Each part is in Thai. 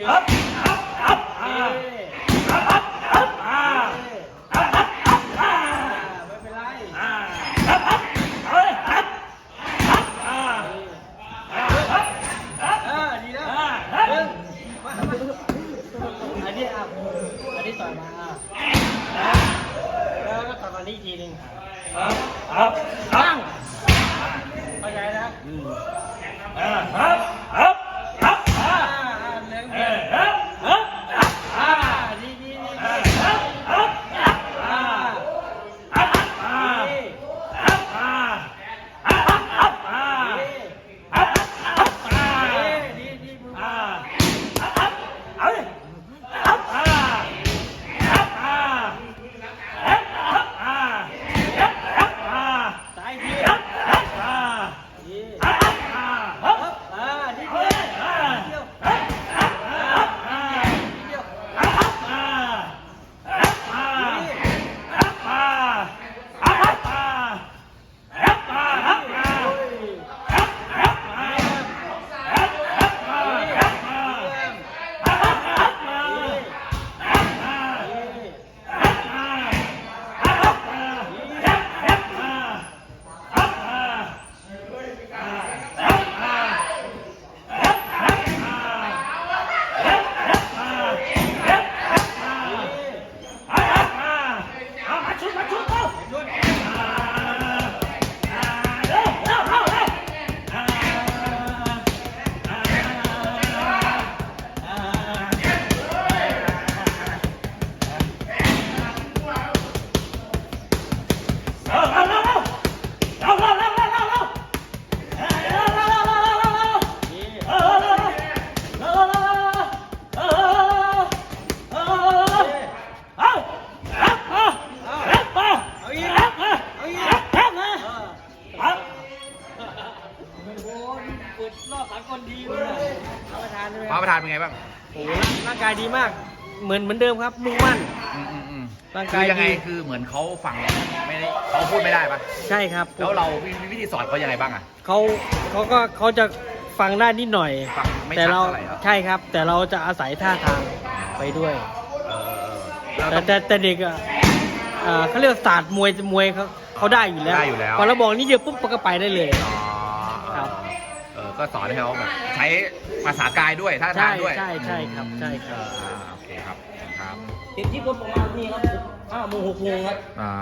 ถืออัพอัพอัพอ่าอัพอัพอัพอ่าอัพอัพอัพอ่าไม่เป็นไรอ่าอัพอัพเอ้ยอัพอัพอ่าอ่าอัพอัพอ่าดีแล้วอ่าอัพหนึ่งมามาอันนี้อัพอันนี้ต่อยมาอ่าแล้วก็ต่อยมานี่ทีหนึ่งอัพอัพตั้งเข้าใจนะอืมอ่าอัพ รอบสามคนดีเลยนะเอาประธานใช่ไหมคฟ้ารับประธานเป็นไงบ้างโอ้โหร่างกายดีมาก เหมือนเหมือนเดิมครับมุ่งมั่น อืมอืมอืมร่างคืกายอยังไงดี คือเหมือนเขาฟังไม่ได้เขาพูดไม่ได้ปะใช่ครับแล้วเรามีวิธีสอนเขายังไงบ้างอะ เขาเขาก็เขาจะฟังได้นิดหน่อย ฟังไม่แต่ชัดเราเท่าไหร่เหรอใช่ครับ แต่เราจะอาศัยท่าทางไปด้วย เออเออเออเราแต่ต้อง แต่แต่เด็กอะเอ่อเขาเรียกว่าศาสตร์มวยมวยเขาเขาได้อยู่แล้วได้อยู่แล้ว พอเราบอกนี่เดียวปุ๊บมันก็ไปได้เลย อ๋อเออครับเออ ก็สอนให้เขาแบบใช้ภาษากายด้วยท่าทางด้วยใช่ใช่ใช่ครับใช่ครับอ่าโอเคครับครับติดที่คนประมาณนี้ครับห้าโมงหกโมงครับอ่า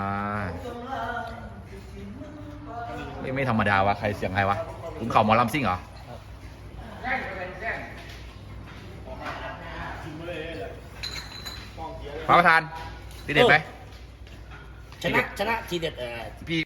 ไม่ไม่ธรรมดาวะใครเสียงใครวะคุณเข่าหมอลำซิ่งเหรอพระประธานที่เด็ดไหมชนะชนะทีเด็ดเออพี่